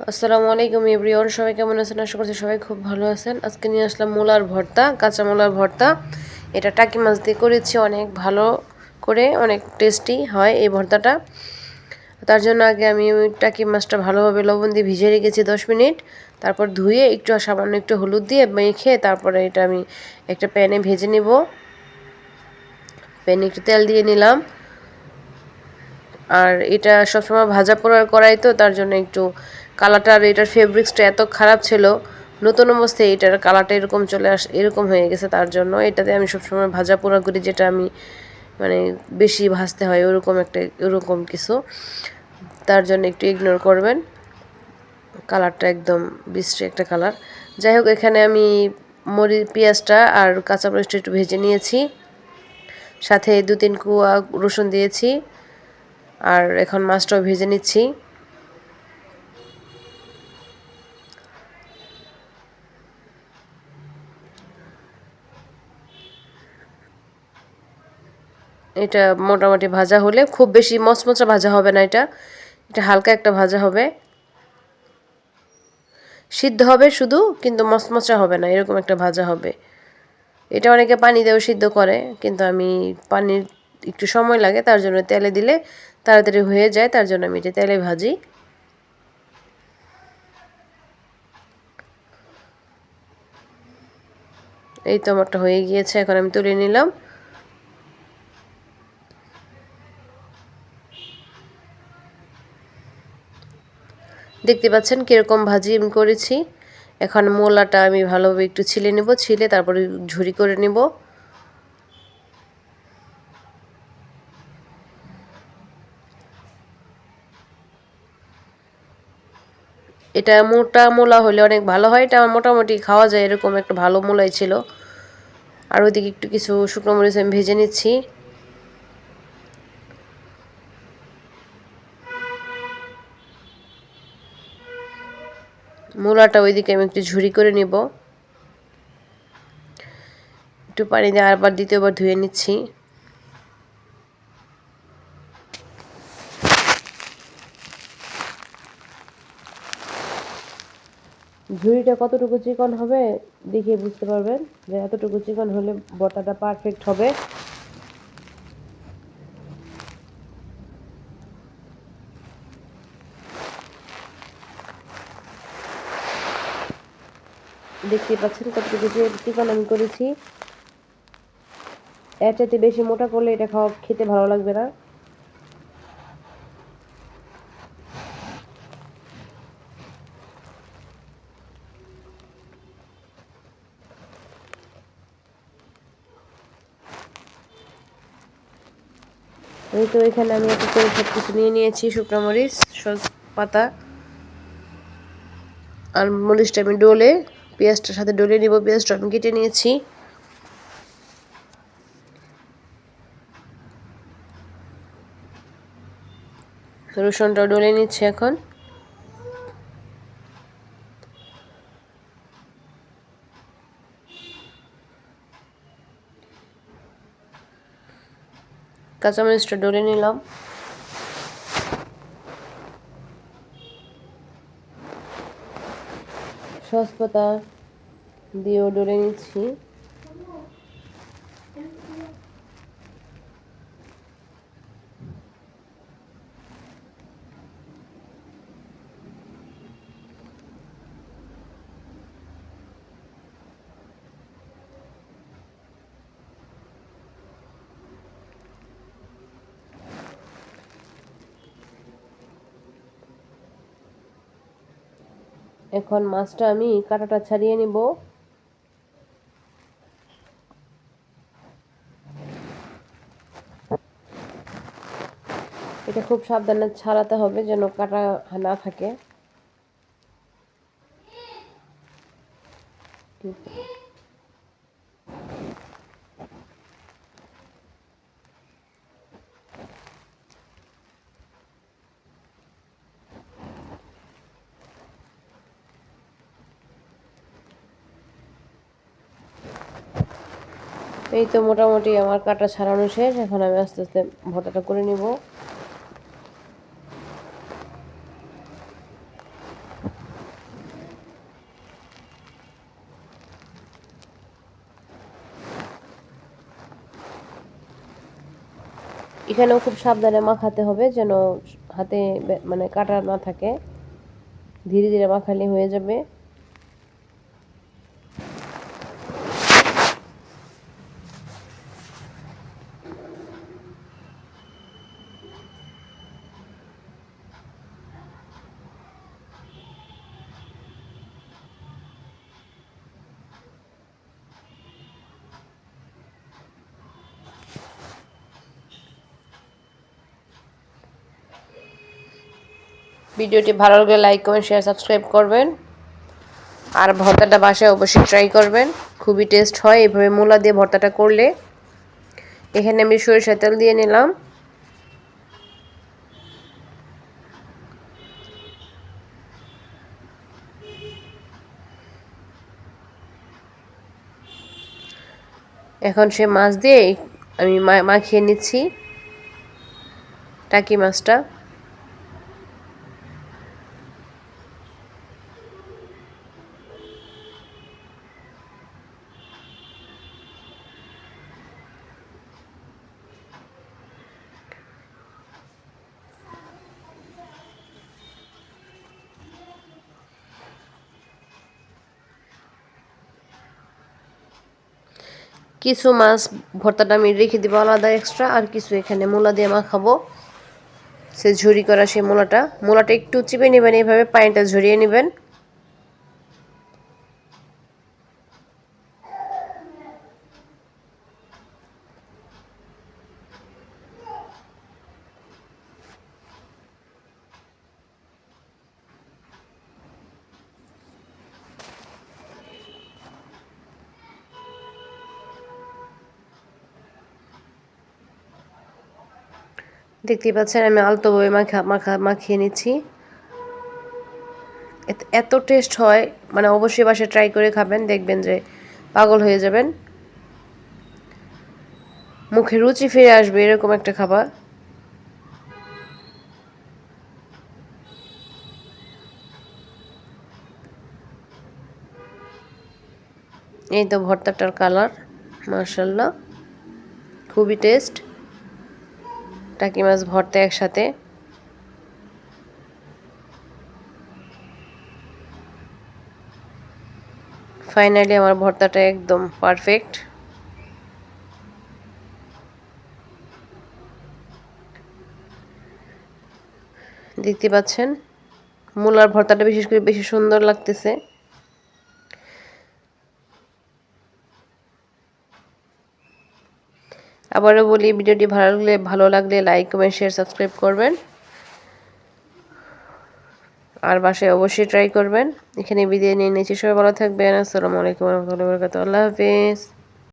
আসসালামু আলাইকুম, এভরিওয়ান। সবাই কেমন আছেন? আশা করছি সবাই খুব ভালো আছেন। আজকে নিয়ে আসলাম মূলার ভর্তা, কাঁচা মূলার ভর্তা। এটা টাকি মাছ দিয়ে করেছি, অনেক ভালো করে, অনেক টেস্টি হয় এই ভর্তাটা। তার জন্য আগে আমি টাকি মাছটা ভালোভাবে লবণ দিয়ে ভিজে রেখেছি দশ মিনিট। তারপর ধুয়ে একটু সামান্য একটু হলুদ দিয়ে মেখে তারপরে এটা আমি একটা প্যানে ভেজে নেব। প্যানে একটু তেল দিয়ে নিলাম। আর এটা সবসময় ভাজা পোড়ার করাই তো, তার জন্য একটু কালারটা আর এটার ফেব্রিক্সটা এত খারাপ ছিল। নতুন অবস্থায় এটার কালারটা এরকম চলে আস, এরকম হয়ে গেছে তার জন্য। এটাতে আমি সবসময় ভাজা পোড়া করি যেটা আমি মানে বেশি ভাজতে হয় ওরকম একটা, ওরকম কিছু। তার জন্য একটু ইগনোর করবেন। কালারটা একদম বিশ্রী একটা কালার। যাই হোক, এখানে আমি মরি, পেঁয়াজটা আর কাঁচা কাঁচামরিচটা একটু ভেজে নিয়েছি। সাথে দু তিন কুয়া রসুন দিয়েছি। আর এখন মাছটাও ভেজে নিচ্ছি। এটা মোটামুটি ভাজা হলে খুব বেশি মচমচা ভাজা হবে না এটা। এটা হালকা একটা ভাজা হবে। সিদ্ধ হবে শুধু, কিন্তু মচমচা হবে না, এরকম একটা ভাজা হবে। এটা অনেকে পানি দিয়েও সিদ্ধ করে, কিন্তু আমি পানির একটু সময় লাগে, তার জন্য তেলে দিলে তাড়াতাড়ি হয়ে যায়, তার জন্য আমি এটা তেলে ভাজি। এই তো আমারটা হয়ে গিয়েছে, এখন আমি তুলে নিলাম। দেখতে পাচ্ছেন কীরকম ভাজি আমি করেছি। এখন মোলাটা আমি ভালোভাবে একটু ছিলে নেব, ছিলে তারপরে ঝুরি করে নেব। এটা মোটা মোলা হলে অনেক ভালো হয়, এটা মোটামুটি খাওয়া যায় এরকম একটা ভালো মোলাই ছিল। আর ওইদিকে একটু কিছু শুকনো মরিচ আমি ভেজে নিচ্ছি। মূলাটা ওইদিকে আমি একটু ঝুড়ি করে নিব। একটু পানি দিয়ে আরবার দ্বিতীয়বার ধুয়ে নিচ্ছি। ঝুড়িটা কতটুকু চিকন হবে দেখে বুঝতে পারবেন যে এতটুকু চিকন হলে বটাটা পারফেক্ট হবে। দেখতে পাচ্ছেন, কতটুকু চিকন আমি করেছি। এর চাইতে বেশি মোটা করলে এটা খাওয়া খেতে ভালো লাগবে না। এই তো এখানে আমি একটা করে সব কিছু নিয়ে নিয়েছি, শুকনো মরিচ পাতা, আর মরিচটা আমি ডোলে পেঁয়াজটার সাথে ডলে নিব, পেঁয়াজটা আমি কেটে নিয়েছি। রসুনটা ডলে নিচ্ছে এখন। কাঁচামরিচটা ডলে নিলাম। সসপাতা দিয়েও ডলে নিচ্ছি। এখন মাছটা আমি কাঁটাটা ছাড়িয়ে নিব। এটা খুব সাবধানে ছাড়াতে হবে যেন কাটা না থাকে। এই তো মোটামুটি আমার কাটা ছাড়ানো শেষ, এখন আমি আস্তে আস্তে ভোটাটা করে নিব। এখানেও খুব সাবধানে মাখাতে হবে যেন হাতে মানে কাটা না থাকে। ধীরে ধীরে মাখালে হয়ে যাবে। ভিডিওটি ভালো লাগলে লাইক, কমেন্ট শেয়ার সাবস্ক্রাইব করবেন। আর ভর্তাটা বাসায় অবশ্যই ট্রাই করবেন। খুবই টেস্ট হয় এইভাবে মূলা দিয়ে ভর্তাটা করলে। এখানে আমি সরিষা তেল দিয়ে নিলাম। এখন সে মাছ দিয়ে আমি মাখিয়ে নিচ্ছি। টাকি মাছটা। কিছু মাছ ভর্তাটা আমি রেখে দিব আলাদা এক্সট্রা আর কিছু এখানে মূলা দিয়ে মাখাবো। সে ঝুরি করা সেই মূলাটা। মূলাটা একটু চিপে নেবেন, এইভাবে পানিটা ঝরিয়ে নেবেন। দেখতেই পাচ্ছেন, আমি আলতোভাবে মাখা মাখা, মাখিয়ে নিচ্ছি। এত- টেস্ট হয় মানে অবশ্যই বাসায় ট্রাই করে খাবেন, দেখবেন যে পাগল হয়ে যাবেন। মুখে রুচি ফিরে আসবে এরকম একটা খাবার। এই তো ভর্তাটার কালার মার্শাল্লাহ খুবই টেস্ট টাকি মাছ ভর্তা একসাথে। ফাইনালি আমার ভর্তাটা একদম পারফেক্ট দেখতে পাচ্ছেন? মূলার ভর্তাটা বিশেষ করে বেশি সুন্দর লাগতেছে। আবারও বলি, ভিডিওটি ভালো লাগলে ভালো লাগলে লাইক কমেন্ট শেয়ার সাবস্ক্রাইব করবেন। আর বাসায় অবশ্যই ট্রাই করবেন। এখানে বিদায় নিয়ে নিয়েছি সবাই ভালো থাকবেন। আসসালামু আলাইকুম রহমতুল্লাহ আল্লাহ হাফিজ।